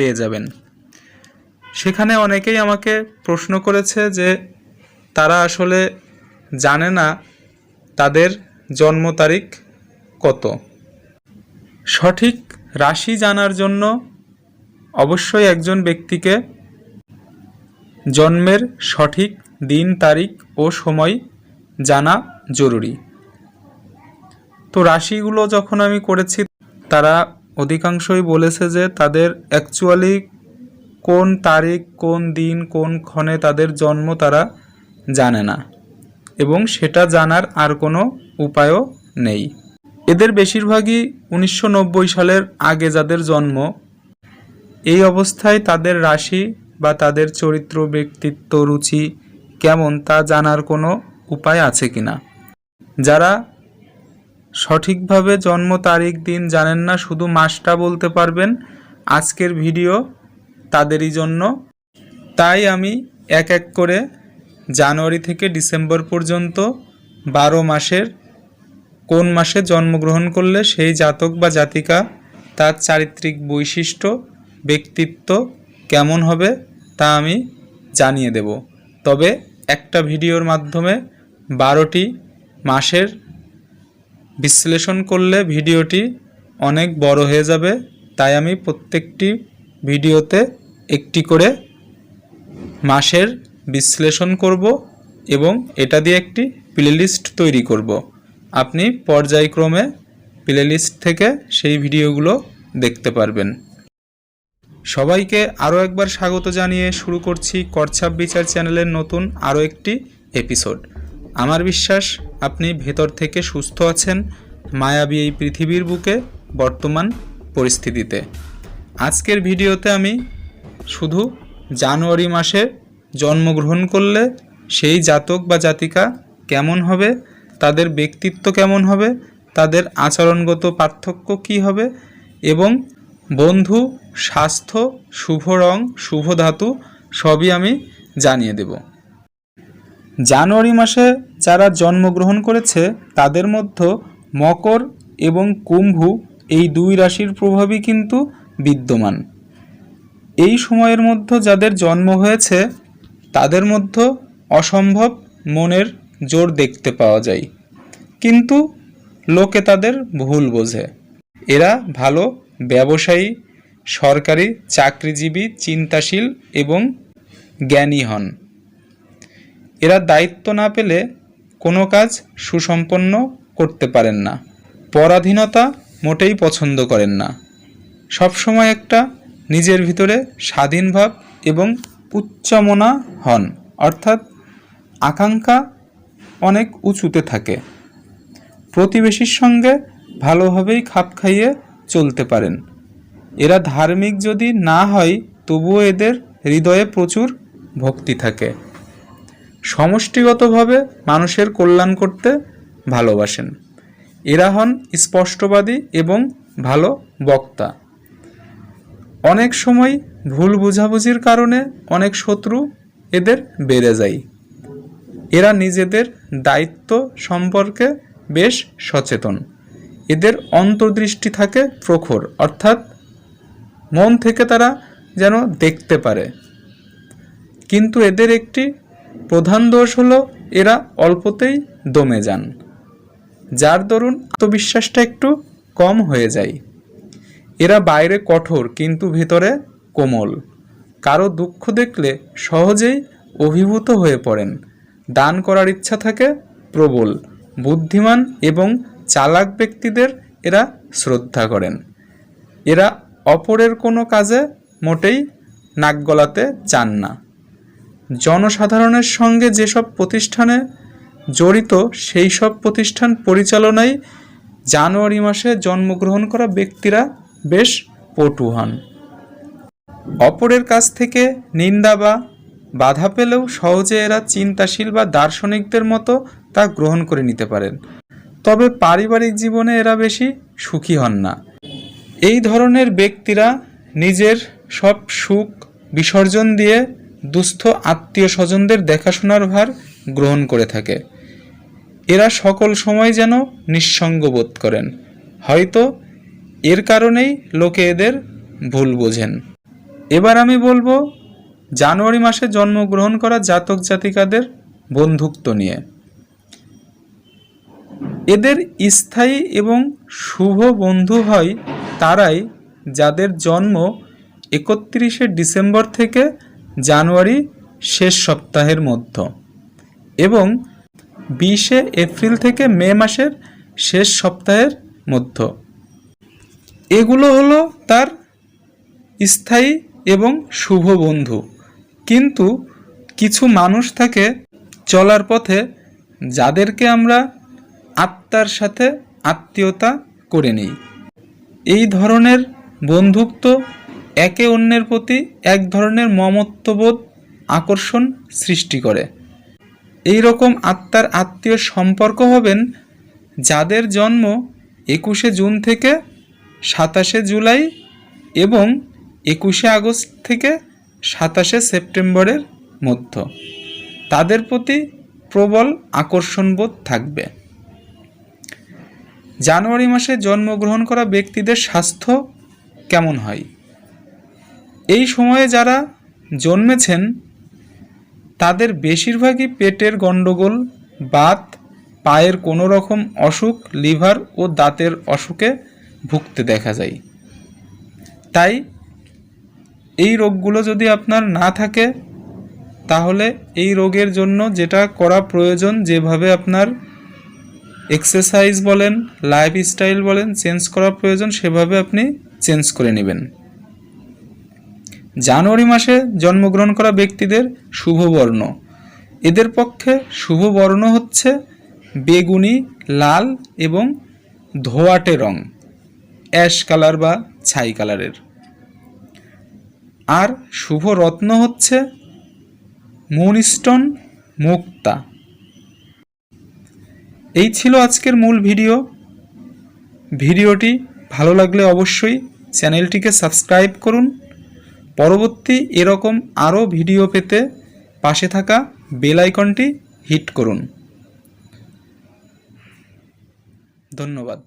পেয়ে যাবেন। সেখানে অনেকেই আমাকে প্রশ্ন করেছে যে তারা আসলে জানে না তাদের জন্ম তারিখ কত। সঠিক রাশি জানার জন্য অবশ্যই একজন ব্যক্তিকে জন্মের সঠিক দিন, তারিখ ও সময় জানা জরুরি। তো রাশিগুলো যখন আমি করেছি, তারা অধিকাংশই বলেছে যে তাদের অ্যাকচুয়ালি কোন তারিখ, কোন দিন, কোন ক্ষণে তাদের জন্ম তারা জানে না। এবং সেটা জানার আর কোনো উপায়ও নেই। এদের বেশিরভাগই উনিশশো নব্বই সালের আগে যাদের জন্ম, এই অবস্থায় তাদের রাশি বা তাদের চরিত্র, ব্যক্তিত্ব, রুচি কেমন তা জানার কোনো উপায় আছে কি না যারা সঠিকভাবে জন্ম তারিখ, দিন জানেন না, শুধু মাসটা বলতে পারবেন আজকের ভিডিও তাদেরই জন্য। তাই আমি এক এক করে জানুয়ারি থেকে ডিসেম্বর পর্যন্ত বারো মাসের কোন মাসে জন্মগ্রহণ করলে সেই জাতক বা জাতিকা তার চারিত্রিক বৈশিষ্ট্য, ব্যক্তিত্ব কেমন হবে তা আমি জানিয়ে দেব। তবে একটা ভিডিওর মাধ্যমে বারোটি মাসের বিশ্লেষণ করলে ভিডিওটি অনেক বড় হয়ে যাবে, তাই আমি প্রত্যেকটি ভিডিওতে একটি করে মাসের বিশ্লেষণ করব এবং এটা দিয়ে একটি প্লেলিস্ট তৈরি করব। আপনি পর্যায়ক্রমে প্লেলিস্ট থেকে সেই ভিডিওগুলো দেখতে পারবেন। সবাইকে আরও একবার স্বাগত জানিয়ে শুরু করছি করছাপ বিচার চ্যানেলের নতুন আরও একটি এপিসোড। আমার বিশ্বাস, আপনি ভেতর থেকে সুস্থ আছেন, মায়াবী এই পৃথিবীর বুকে বর্তমান পরিস্থিতিতে। আজকের ভিডিওতে আমি শুধু জানুয়ারি মাসে জন্মগ্রহণ করলে সেই জাতক বা জাতিকা কেমন হবে, তাদের ব্যক্তিত্ব কেমন হবে, তাদের আচরণগত পার্থক্য কী হবে এবং বন্ধু, স্বাস্থ্য, শুভ রং, শুভ ধাতু সবই আমি জানিয়ে দেব। জানুয়ারি মাসে যারা জন্মগ্রহণ করেছে, তাদের মধ্যে মকর এবং কুম্ভু এই দুই রাশির প্রভাবই কিন্তু বিদ্যমান। এই সময়ের মধ্যে যাদের জন্ম হয়েছে, তাদের মধ্যে অসম্ভব মনের জোর দেখতে পাওয়া যায়। কিন্তু লোকে তাদের ভুল বোঝে। এরা ভালো ব্যবসায়ী, সরকারি চাকরিজীবী, চিন্তাশীল এবং জ্ঞানী হন। এরা দায়িত্ব না পেলে কোনো কাজ সুসম্পন্ন করতে পারেন না। পরাধীনতা মোটেই পছন্দ করেন না। সবসময় একটা নিজের ভিতরে স্বাধীন ভাব এবং উচ্চমনা হন, অর্থাৎ আকাঙ্ক্ষা অনেক উঁচুতে থাকে। প্রতিবেশীর সঙ্গে ভালোভাবেই খাপ খাইয়ে চলতে পারেন। এরা ধার্মিক যদি না হয়, তবুও এদের হৃদয়ে প্রচুর ভক্তি থাকে। সমষ্টিগতভাবে মানুষের কল্যাণ করতে ভালোবাসেন। এরা হন স্পষ্টবাদী এবং ভালো বক্তা। অনেক সময় ভুল বোঝাবুঝির কারণে অনেক শত্রু এদের বেড়ে যায়। এরা নিজেদের দায়িত্ব সম্পর্কে বেশ সচেতন। এদের অন্তর্দৃষ্টি থাকে প্রখর, অর্থাৎ মন থেকে তারা যেন দেখতে পারে। কিন্তু এদের একটি প্রধান দোষ হলো এরা অল্পতেই দমে যান, যার দরুন আত্মবিশ্বাসটা একটু কম হয়ে যায়। এরা বাইরে কঠোর কিন্তু ভিতরে কোমল। কারও দুঃখ দেখলে সহজেই অভিভূত হয়ে পড়েন। দান করার ইচ্ছা থাকে প্রবল, বুদ্ধিমান এবং চালাক ব্যক্তিদের এরা শ্রদ্ধা করেন। এরা অপরের কোনো কাজে মোটেই নাক গলাতে চান না। জনসাধারণের সঙ্গে যেসব প্রতিষ্ঠানে জড়িত সেই সব প্রতিষ্ঠান পরিচালনায় জানুয়ারি মাসে জন্মগ্রহণ করা ব্যক্তিরা বেশ পটু হন অপরের কাছ থেকে নিন্দা বা বাধা পেলেও সহজে এরা চিন্তাশীল বা দার্শনিকদের মতো তা গ্রহণ করে নিতে পারেন। তবে পারিবারিক জীবনে এরা বেশি সুখী হন না। এই ধরনের ব্যক্তিরা নিজের সব সুখ, বিসর্জন দিয়ে দুস্থ আত্মীয় স্বজনদের দেখাশোনার ভার গ্রহণ করে থাকে। এরা সকল সময় যেন নিঃসঙ্গ বোধ করেন। হয়তো এর কারণেই লোকে এদের ভুল বোঝেন। এবার আমি বলব, জানুয়ারি মাসে জন্মগ্রহণ করা জাতক জাতিকাদের বন্ধুত্ব নিয়ে। এদের স্থায়ী এবং শুভ বন্ধু হয় তারাই যাদের জন্ম একত্রিশে ডিসেম্বর থেকে জানুয়ারি শেষ সপ্তাহের মধ্য এবং বিশে এপ্রিল থেকে মে মাসের শেষ সপ্তাহের মধ্য। এগুলো হলো তার স্থায়ী এবং শুভ বন্ধু। কিন্তু কিছু মানুষ থাকে চলার পথে যাদেরকে আমরা আত্মার সাথে আত্মীয়তা করে নিই। এই ধরনের বন্ধুত্ব একে অন্যের প্রতি এক ধরনের মমত্ববোধ আকর্ষণ সৃষ্টি করে। এই রকম আত্মার আত্মীয় সম্পর্ক হবেন যাদের জন্ম একুশে জুন থেকে সাতাশে জুলাই এবং একুশে আগস্ট থেকে সাতাশে সেপ্টেম্বরের মধ্য। তাদের প্রতি প্রবল আকর্ষণবোধ থাকবে। জানুয়ারি মাসে জন্মগ্রহণ করা ব্যক্তিদের স্বাস্থ্য কেমন হয়? এই সময়ে যারা জন্মেছেন, তাদের বেশিরভাগই পেটের গণ্ডগোল, বাত, পায়ের কোনো রকম অসুখ, লিভার ও দাঁতের অসুখে ভুগতে দেখা যায়। তাই এই রোগগুলো যদি আপনার না থাকে, তাহলে এই রোগের জন্য যেটা করা প্রয়োজন, যেভাবে আপনার এক্সারসাইজ বলেন, লাইফস্টাইল বলেন, চেঞ্জ করা প্রয়োজন, সেভাবে আপনি চেঞ্জ করে নেবেন। জানুয়ারি মাসে জন্মগ্রহণ করা ব্যক্তিদের শুভ বর্ণ এদের পক্ষে শুভ বর্ণ হচ্ছে বেগুনি, লাল এবং ধোয়াটে রং, অ্যাশ কালার বা ছাই কালারের। আর শুভ রত্ন হচ্ছে মুনস্টোন মুক্তা। এই ছিল আজকের মূল ভিডিও। ভিডিওটি ভালো লাগলে অবশ্যই চ্যানেলটিকে সাবস্ক্রাইব করুন। পরবর্তী এরকম আরও ভিডিও পেতে পাশে থাকা বেল আইকনটি হিট করুন। ধন্যবাদ।